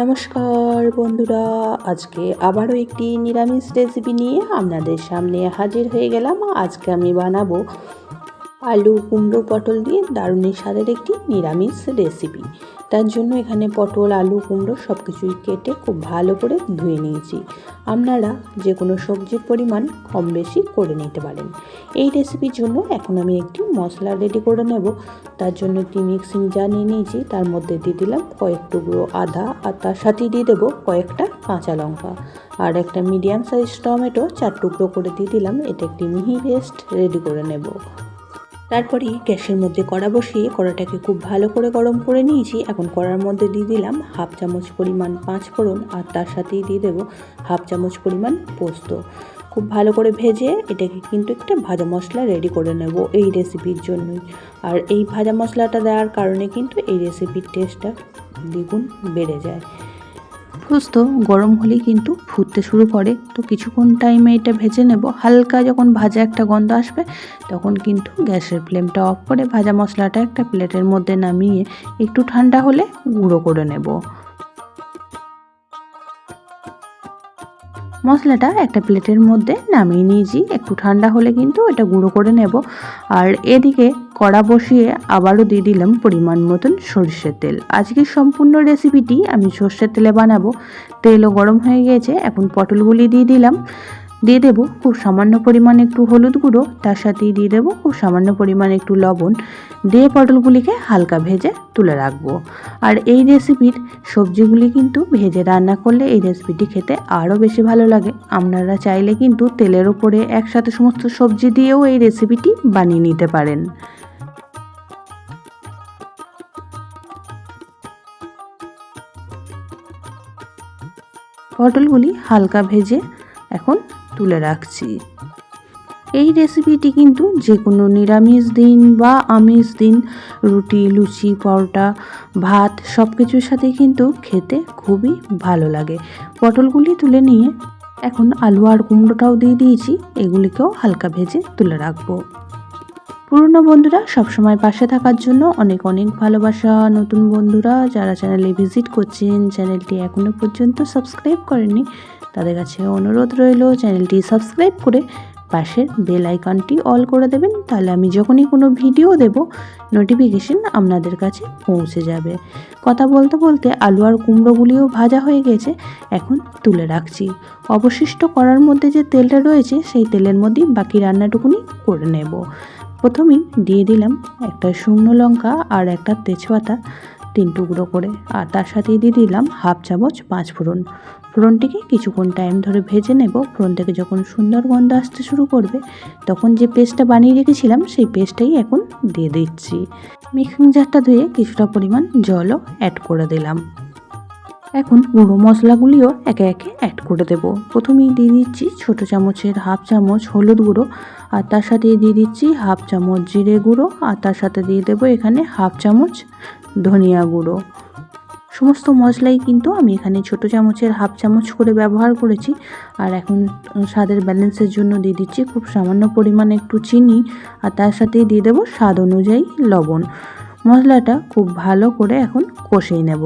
নমস্কার বন্ধুরা, আজকে আবারও একটি নিরামিষ রেসিপি নিয়ে আপনাদের সামনে হাজির হয়ে গেলাম। আজকে আমি বানাবো আলু, কুমড়ো, পটল দিয়ে দারুণের স্বাদের একটি নিরামিষ রেসিপি তার জন্য এখানে পটল, আলু, কুমড়ো সব কিছুই কেটে খুব ভালো করে ধুয়ে নিয়েছি। আপনারা যে কোনো সবজির পরিমাণ কম বেশি করে নিতে পারেন। এই রেসিপির জন্য এখন আমি একটি মশলা রেডি করে নেব। তার জন্য একটি মিক্সিং জার নিয়ে নিয়েছি। তার মধ্যে দিয়ে দিলাম কয়েক টুকরো আদা আর তার সাথে দিয়ে দেবো কয়েকটা কাঁচা লঙ্কা। আর একটা মিডিয়াম সাইজ টমেটো চার টুকরো করে দিয়ে দিলাম। এটা একটি মিহি পেস্ট রেডি করে নেব। তারপরে গ্যাসের মধ্যে কড়া বসিয়ে কড়াটাকে খুব ভালো করে গরম করে নিয়েছি। এখন কড়ার মধ্যে দিয়ে দিলাম হাফ চামচ পরিমাণ পাঁচ ফোড়ন আর তার সাথেই দিয়ে দেবো হাফ চামচ পরিমাণ পোস্ত। খুব ভালো করে ভেজে এটাকে কিন্তু একটা ভাজা মশলা রেডি করে নেব এই রেসিপির জন্যই। আর এই ভাজা মশলাটা দেওয়ার কারণে কিন্তু এই রেসিপির টেস্টটা দ্বিগুণ বেড়ে যায়। পোস্ত গরম হলেই কিন্তু ফুটতে শুরু করে। তো কিছুক্ষণ টাইমে এটা ভেজে নেব। হালকা যখন ভাজা একটা গন্ধ আসবে, তখন কিন্তু গ্যাসের ফ্লেমটা অফ করে ভাজা মশলাটা একটা প্লেটের মধ্যে নামিয়ে একটু ঠান্ডা হলে গুঁড়ো করে নেব। মশলাটা একটা প্লেটের মধ্যে নামিয়ে নিয়েছি। একটু ঠান্ডা হলে কিন্তু এটা গুঁড়ো করে নেব। আর এদিকে কড়া বসিয়ে আবারও দিয়ে দিলাম পরিমাণ মতন সরষের তেল। আজকে সম্পূর্ণ রেসিপিটি আমি সর্ষের তেলে বানাবো। তেলও গরম হয়ে গিয়েছে এখন পটলগুলি দিয়ে দিলাম। দিয়ে দেবো খুব সামান্য পরিমাণ একটু হলুদ গুঁড়ো, তার সাথেই দিয়ে দেবো খুব সামান্য পরিমাণ একটু লবণ। দিয়ে পটলগুলিকে হালকা ভেজে তুলে রাখব। আর এই রেসিপির সবজিগুলি কিন্তু ভেজে রান্না করলে এই রেসিপিটি খেতে আরও বেশি ভালো লাগে। আপনারা চাইলে কিন্তু তেলের ওপরে একসাথে সমস্ত সবজি দিয়েও এই রেসিপিটি বানিয়ে নিতে পারেন। পটলগুলি হালকা ভেজে এখন তুলে রাখছি। এই রেসিপিটি কিন্তু যে কোনো নিরামিষ দিন বা আমিষ দিন, রুটি, লুচি, পরোটা, ভাত সব কিছুর সাথে কিন্তু খেতে খুবই ভালো লাগে। পটলগুলি তুলে নিয়ে এখন আলু আর কুমড়োটাও দিয়ে দিয়েছি, এগুলিকেও হালকা ভেজে তুলে রাখব। পুরনো বন্ধুরা, সবসময় পাশে থাকার জন্য অনেক অনেক ভালোবাসা। নতুন বন্ধুরা, যারা চ্যানেলে ভিজিট করছেন চ্যানেলটি এখনও পর্যন্ত সাবস্ক্রাইব করেননি তাদের কাছে অনুরোধ রইল, চ্যানেলটি সাবস্ক্রাইব করে পাশের বেল আইকনটি অল করে দেবেন। তাহলে আমি যখনই কোনো ভিডিও দেব নোটিফিকেশন আপনাদের কাছে পৌঁছে যাবে। কথা বলতে বলতে আলু আর কুমড়োগুলিও ভাজা হয়ে গেছে, এখন তুলে রাখছি। অবশিষ্ট করার মধ্যে যে তেলটা রয়েছে, সেই তেলের মধ্যেই বাকি রান্নাটুকুনি করে নেব। প্রথমেই দিয়ে দিলাম একটা শুকনো লঙ্কা আর একটা তেজপাতা, তিন টুকরো করে। আর তার সাথেই দিয়ে দিলাম হাফ চামচ পাঁচ ফোড়ন ফোড়নটিকে কিছুক্ষণ টাইম ধরে ভেজে নেব। ফোড়ন থেকে যখন সুন্দর গন্ধ আসতে শুরু করবে, তখন যে পেস্টটা বানিয়ে রেখেছিলাম, সেই পেস্টটাই এখন দিয়ে দিচ্ছি। মিক্সিং জারটা ধুয়ে কিছুটা পরিমাণ জলও অ্যাড করে দিলাম। এখন গুঁড়ো মশলাগুলিও একে একে অ্যাড করে দেব। প্রথমেই দিয়ে দিচ্ছি ছোটো চামচের হাফ চামচ হলুদ গুঁড়ো, আর তার সাথে দিয়ে দিচ্ছি হাফ চামচ জিরে গুঁড়ো, আর তার সাথে দিয়ে দেবো এখানে হাফ চামচ ধনিয়া গুঁড়ো। সমস্ত মশলাই কিন্তু আমি এখানে ছোট চামচের হাফ চামচ করে ব্যবহার করেছি। আর এখন স্বাদের ব্যালেন্সের জন্য দিয়ে দিচ্ছি খুব সামান্য পরিমাণে একটু চিনি আর তার সাথেই দিয়ে দেবো স্বাদ অনুযায়ী লবণ। মশলাটা খুব ভালো করে এখন কষিয়ে নেব।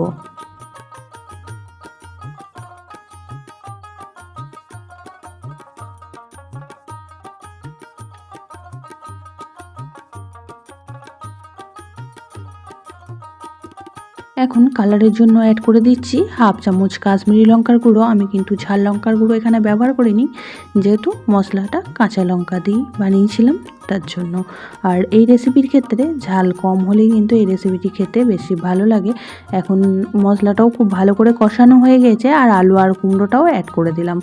এখন কালারের জন্য অ্যাড করে দিচ্ছি হাফ চামচ কাশ্মীরি লঙ্কার গুঁড়ো। আমি কিন্তু ঝাল লঙ্কার গুঁড়ো এখানে ব্যবহার করিনি, যেহেতু মশলাটা কাঁচা লঙ্কা দিয়েই বানিয়েছিলাম তার জন্য। আর এই রেসিপির ক্ষেত্রে ঝাল কম হলেই কিন্তু এই রেসিপিটি খেতে বেশি ভালো লাগে। এখন মশলাটাও খুব ভালো করে কষানো হয়ে গেছে আর আলু আর কুমড়োটাও অ্যাড করে দিলাম।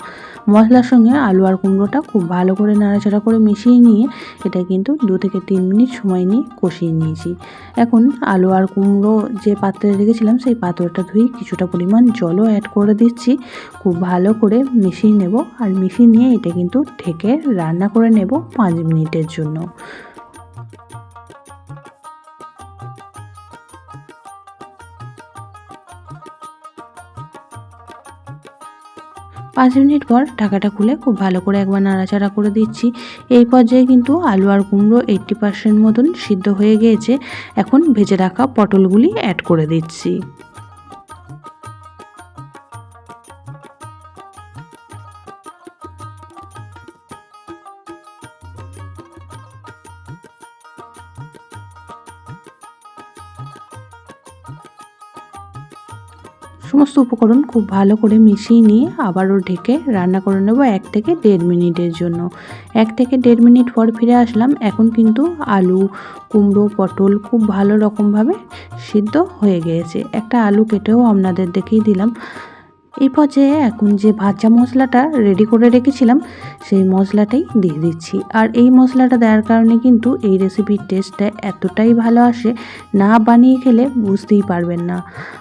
মশলার সঙ্গে আলু আর কুমড়োটা খুব ভালো করে নাড়াচাড়া করে মিশিয়ে নিয়ে এটা কিন্তু দু থেকে তিন মিনিট সময় নিয়ে কষিয়ে নিয়েছি। এখন আলু আর কুমড়ো যে পাত্রে রেখেছিলাম সেই পাত্রটা ধুয়ে কিছুটা পরিমাণ জলও অ্যাড করে দিচ্ছি। খুব ভালো করে মিশিয়ে নেব আর মিশিয়ে নিয়ে এটা কিন্তু ঢেকে রান্না করে নেব পাঁচ মিনিটের জন্য। পাঁচ মিনিট পর ঢাকাটা খুলে খুব ভালো করে একবার নাড়াচাড়া করে দিচ্ছি। এই পর্যায়ে কিন্তু আলু আর কুমড়ো এইট্টি পার্সেন্ট মতন সিদ্ধ হয়ে গিয়েছে। এখন ভেজে রাখা পটলগুলি অ্যাড করে দিচ্ছি। সমস্ত উপকরণ খুব ভালো করে মিশিয়ে নিয়ে আবারও ঢেকে রান্না করে নেব এক থেকে দেড় মিনিটের জন্য। এক থেকে দেড় মিনিট পর ফিরে আসলাম। এখন কিন্তু আলু, কুমড়ো, পটল খুব ভালো রকমভাবে সিদ্ধ হয়ে গিয়েছে একটা আলু কেটেও আপনাদের দেখিয়ে দিলাম। এই পর্যায়ে এখন যে ভাজা মশলাটা রেডি করে রেখেছিলাম, সেই মশলাটাই দিয়ে দিচ্ছি। আর এই মশলাটা দেওয়ার কারণে কিন্তু এই রেসিপির টেস্টটা এতটাই ভালো আসে, না বানিয়ে খেলে বুঝতেই পারবেন না।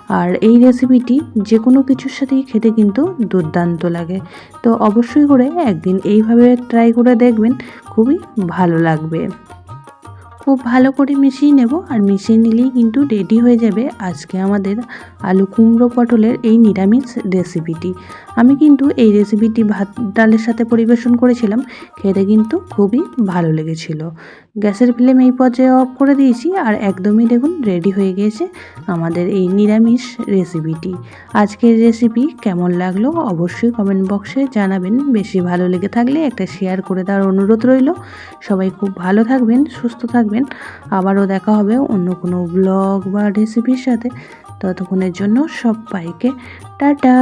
আর এই রেসিপিটি যে কোনো কিছুর সাথেই খেতে কিন্তু দুর্দান্ত লাগে। তো অবশ্যই করে একদিন এইভাবে ট্রাই করে দেখবেন, খুবই ভালো লাগবে। খুব ভালো করে মিশিয়ে নেব আর মিশিয়ে নিলেই কিন্তু রেডি হয়ে যাবে আজকে আমাদের আলু কুমড়ো পটলের এই নিরামিষ রেসিপিটি আমি কিন্তু এই রেসিপিটি ভাত, ডালের সাথে পরিবেশন করেছিলাম, খেতে কিন্তু খুবই ভালো লেগেছিল। গ্যাসের ফ্লেম এই পর্যায়ে অফ করে দিয়েছি আর একদমই দেখুন রেডি হয়ে গিয়েছে আমাদের এই নিরামিষ রেসিপিটি আজকের রেসিপি কেমন লাগল অবশ্যই কমেন্ট বক্সে জানাবেন। বেশি ভালো লেগে থাকলে একটা শেয়ার করে দেওয়ার অনুরোধ রইল। সবাই খুব ভালো থাকবেন, সুস্থ থাকবেন। আবারও দেখা হবে অন্য কোনো ব্লগ বা রেসিপির সাথে। ততক্ষণের জন্য সবাইকে টাটা!